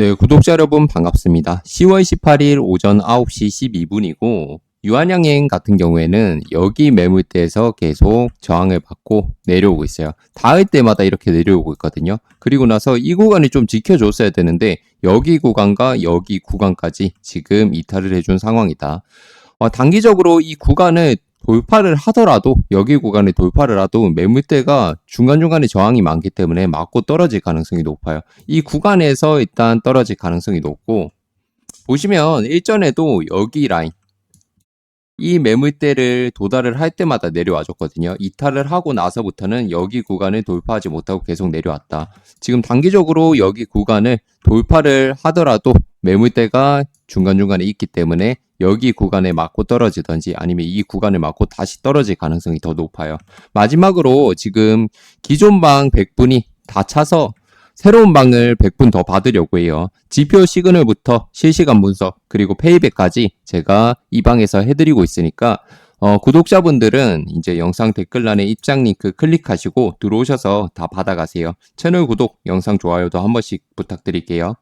네, 구독자 여러분 반갑습니다. 10월 18일 오전 9시 12분이고 유한양행 같은 경우에는 여기 매물대에서 계속 저항을 받고 내려오고 있어요. 닿을 때마다 이렇게 내려오고 있거든요. 그리고 나서 이 구간이 좀 지켜줬어야 되는데 여기 구간과 여기 구간까지 지금 이탈을 해준 상황이다. 어, 단기적으로 이 구간을 돌파를 하더라도 여기 구간에 돌파를 하도 매물대가 중간중간에 저항이 많기 때문에 맞고 떨어질 가능성이 높아요. 이 구간에서 일단 떨어질 가능성이 높고 보시면 일전에도 여기 라인 이 매물대를 도달을 할 때마다 내려와 줬거든요. 이탈을 하고 나서부터는 여기 구간을 돌파하지 못하고 계속 내려왔다. 지금 단기적으로 여기 구간을 돌파를 하더라도 매물대가 중간중간에 있기 때문에 여기 구간에 맞고 떨어지든지 아니면 이 구간을 맞고 다시 떨어질 가능성이 더 높아요. 마지막으로 지금 기존 방 100분이 다 차서 새로운 방을 100분 더 받으려고 해요. 지표 시그널부터 실시간 분석 그리고 페이백까지 제가 이 방에서 해드리고 있으니까 어, 구독자분들은 이제 영상 댓글란에 입장 링크 클릭하시고 들어오셔서 다 받아가세요. 채널 구독, 영상 좋아요도 한 번씩 부탁드릴게요.